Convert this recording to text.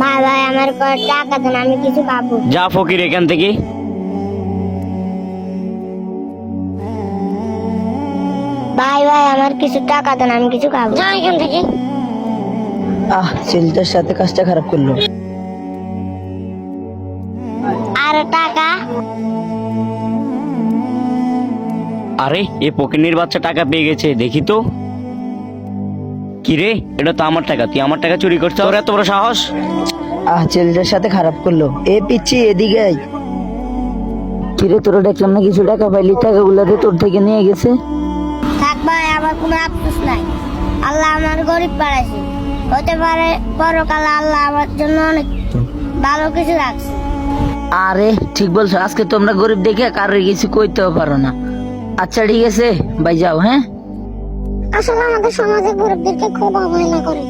ভাই ভাই আমার কয় টাকা দেন আমি কিছু খাব যা ফকির এখান থেকে। ভাই ভাই আমার কিছু টাকা দেন আমি কিছু খাব। যা এখান থেকে। আহ ছেলেটার সাথে কাজটা খারাপ করল। আর টাকা? আরে এ পকিনির বাচ্চা টাকা পেয়ে গেছে দেখি তো। কি রে? এটা তো আমার টাকা তুই আমার টাকা চুরি করছিস? তোর এত বড় সাহস? আহ ছেলেটার সাথে খারাপ করল। এ পিচ্ছি এদিকে আয়। কিরে তোরা দেখলাম না কিছু টাকা পাইলি? টাকাগুলোতে তোর থেকে নিয়ে গেছে। থাক ভাই আমার কোনো আফসোস নাই। আল্লাহ আমার গরিব পাড়াইছে হতে পারে পরকালে আল্লাহ আমার জন্য অনেক ভালো কিছু রাখছে। আরে ঠিক বলছো আজকে তোমরা গরিব দেখে কারোর কিছু কইতেও পারো না। আচ্ছা ঠিক আছে ভাই যাও হ্যাঁ? আসলে আমাদের সমাজে গরিবদেরকে খুব অবহেলা করে।